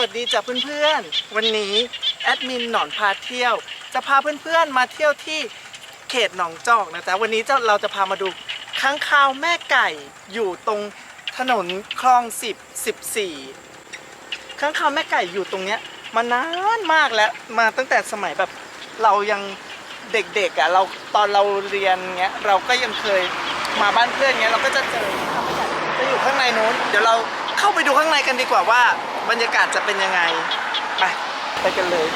วัสดีจ้ะเพื่อนๆ วันนี้แอดมินหนอนพาเที่ยว จะพาเพื่อนๆมาเที่ยวที่เขตหนองจอกนะจ๊ะวันนี้เราจะพามาดูค้างคาวแม่ไก่อยู่ตรงถนนคลองสิบสิบสี่ค้างคาวแม่ไก่อยู่ตรงเนี้ยมานานมากแล้วมาตั้งแต่สมัยแบบเรายังเด็กๆอะเราตอนเราเรียนเงี้ยเราก็ยังเคยมาบ้านเพื่อนเงี้ยเราก็จะเจอจะอยู่ข้างในนู้น เดี๋ยวเราเข้าไปดูข้างในกันดีกว่าว่า บรรยากาศจะเป็นยังไง ไป ไปกันเลย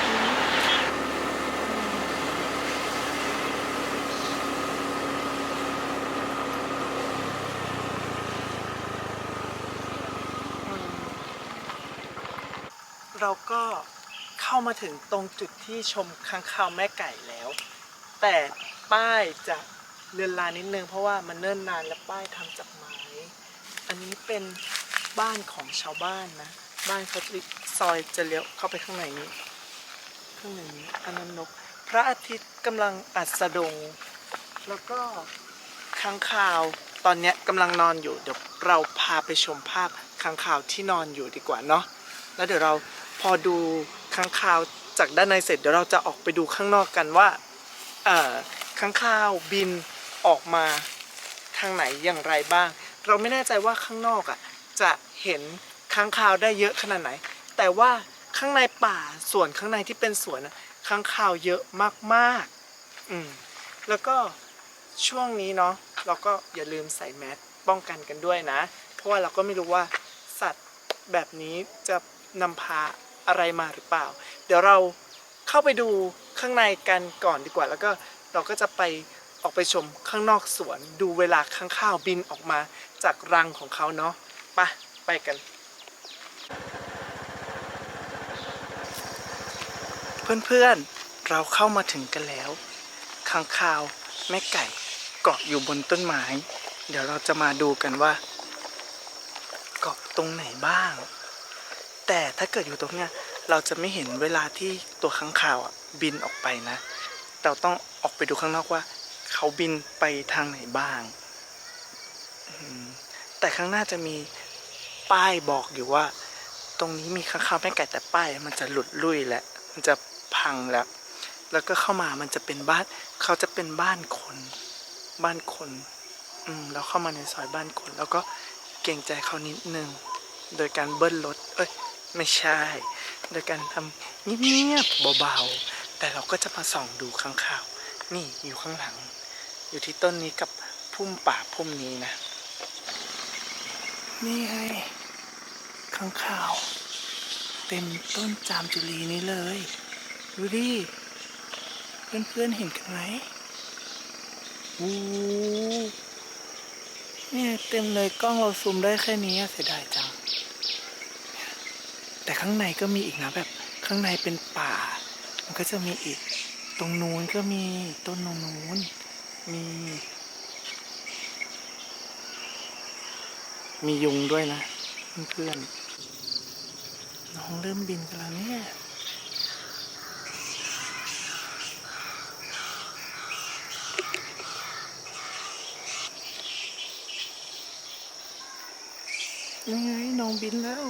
เราก็เข้ามาถึงตรงจุดที่ชมค้างคาวแม่ไก่แล้ว แต่ป้ายจะเลือนลานิดนึงเพราะว่ามันเนิ่นนานและป้ายทำจากไม้ อันนี้เป็นบ้านของชาวบ้านนะ บ้านเขาซอยจะเลี้ยวเข้าไปข้างในนี้ ข้างในนี้อันนั้นนก พระอาทิตย์กำลังอัสดง แล้วก็ค้างคาวตอนนี้กำลังนอนอยู่ เดี๋ยวเราพาไปชมภาพค้างคาวที่นอนอยู่ดีกว่าเนาะแล้วเดี๋ยวเราพอดูค้างคาวจากด้านในเสร็จเดี๋ยวเราจะออกไปดูข้างนอกกันว่าเออค้างคาวบินออกมาทางไหนอย่างไรบ้าง เราไม่แน่ใจว่าข้างนอกอะจะเห็น ค้างคาวได้เยอะขนาดไหน แต่ว่าข้างในป่าส่วนข้างในที่เป็นสวนนะค้างคาวเยอะมากๆอืมแล้วก็ช่วงนี้เนาะเราก็อย่าลืมใส่แมสป้องกันกันด้วยนะ เพราะว่าเราก็ไม่รู้ว่าสัตว์แบบนี้จะนำพาอะไรมาหรือเปล่า เดี๋ยวเราเข้าไปดูข้างในกันก่อนดีกว่า แล้วก็เราก็จะไปออกไปชมข้างนอกสวน ดูเวลาข้างข้าวบินออกมาจากรังของเขาเนาะไปไปกัน เพื่อนๆ เราเข้ามาถึงกันแล้วข้างคาวแม่ไก่เกาะอยู่บนต้นไม้ เดี๋ยวเราจะมาดูกันว่า เกาะตรงไหนบ้าง แต่ถ้าเกิดอยู่ตรงเนี้ยเราจะไม่เห็นเวลาที่ตัวข้างคาวอะบินออกไปนะ เราต้องออกไปดูข้างนอกว่า เขาบินไปทางไหนบ้าง แต่ข้างหน้าจะมีป้ายบอกอยู่ว่า ตรงนี้มีข้างคาวแม่ไก่แต่ป้ายมันจะหลุดลุ่ยแหล้วมันจะ พังแล้ว แล้วก็เข้ามามันจะเป็นบ้านเขาจะเป็นบ้านคนบ้านคน อืมแล้วเข้ามาในซอยบ้านคน แล้วก็เกรงใจเขานิดนึง โดยการเบิ้ลรถ เอ้ย ไม่ใช่ โดยการทำเงียบๆเบาๆ แต่เราก็จะมาส่องดูข้างข่าว นี่อยู่ข้างหลัง อยู่ที่ต้นนี้กับพุ่มป่าพุ่มนี้นะ นี่ไงข้างข่าว เต็มต้นจามจุลีนี้เลย ดูดิ เพื่อนๆเห็นกันไหมโอ้เนี่ยเต็มเลยกล้องเราซูมได้แค่นี้เสียดายจัง แต่ข้างในก็มีอีกนะแบบข้างในเป็นป่า มันก็จะมีอีก ตรงนู้นก็มีต้นนู้นมี มียุงด้วยนะ เพื่อนๆน้องเริ่มบินกันแล้วเนี่ย ยังไงน้องบินแล้ว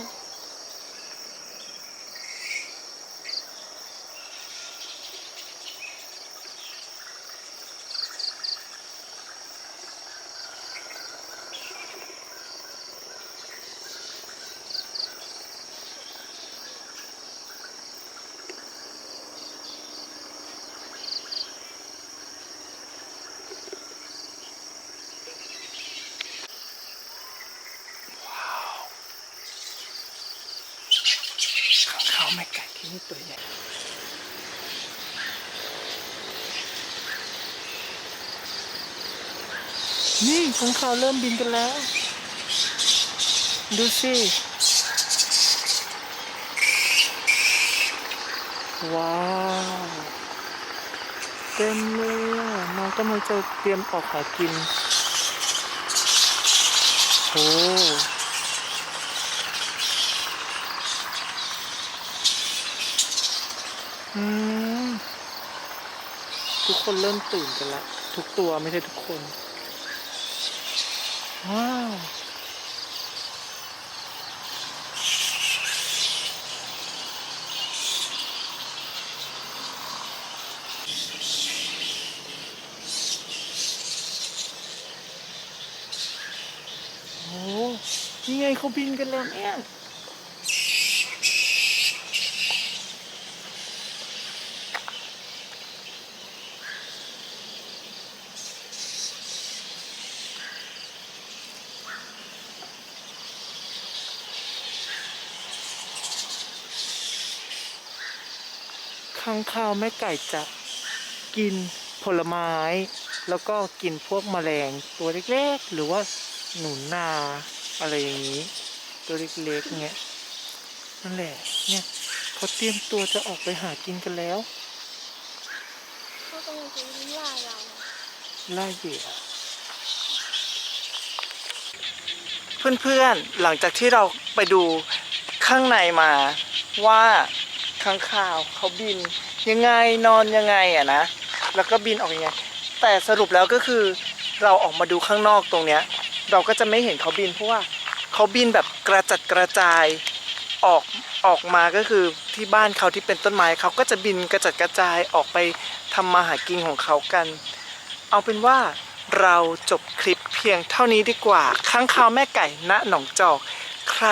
ข้างเขาวแม่ไก่ที่นี่ ตัวใหญ่นี่ข้างเขาวเริ่มบินกันแล้ว ดูสิว้าวเต็มเลยอะน้องกำลังจะเตรียมออกหากินโอ้ ทุกคนเริ่มตื่นกันละ ทุกตัวไม่ใช่ทุกคน ว้าวนี่ไงเขาบินกันแล้วเนี่ย ข้างข้าวแม่ไก่จะกินผลไม้ แล้วก็กินพวกแมลงตัวเล็กๆ หรือว่าหนูนาอะไรอย่างนี้ ตัวเล็กๆเงี้ยนั่นแหละเนี่ยเขาเตรียมตัวจะออกไปหากินกันแล้วเขากำลังจะล่าเราล่าเหยื่อเพื่อนๆหลังจากที่เราไปดูข้างในมาว่า ข้างข่าวเขาบินยังไงนอนยังไงอะนะ แล้วก็บินออกยังไง แต่สรุปแล้วก็คือเราออกมาดูข้างนอกตรงเนี้ย เราก็จะไม่เห็นเขาบินเพราะว่าเขาบินแบบกระจัดกระจายออกออกมาก็คือที่บ้านเขาที่เป็นต้นไม้เขาก็จะบินกระจัดกระจายออกไปทำมาหากินของเขากัน เอาเป็นว่าเราจบคลิปเพียงเท่านี้ดีกว่า ข้างคาวแม่ไก่ณหนองจอก ใคร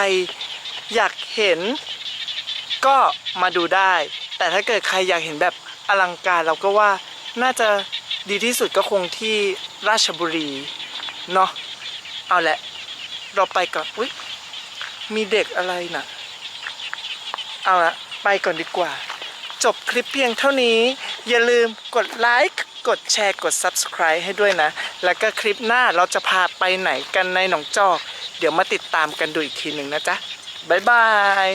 อยากเห็น ก็มาดูได้ แต่ถ้าเกิดใครอยากเห็นแบบอลังการเราก็ว่าน่าจะดีที่สุดก็คงที่ราชบุรีเนาะเอาแหละ เราไปก่อนอุ๊ยมีเด็กอะไรน่ะ เอาละไปก่อนดีกว่า จบคลิปเพียงเท่านี้ อย่าลืมกดไลค์กดแชร์กด Subscribe ให้ด้วยนะ แล้วก็คลิปหน้าเราจะพาไปไหนกันในหนองจอก เดี๋ยวมาติดตามกันดูอีกทีหนึ่งนะจ๊ะ บ๊ายบาย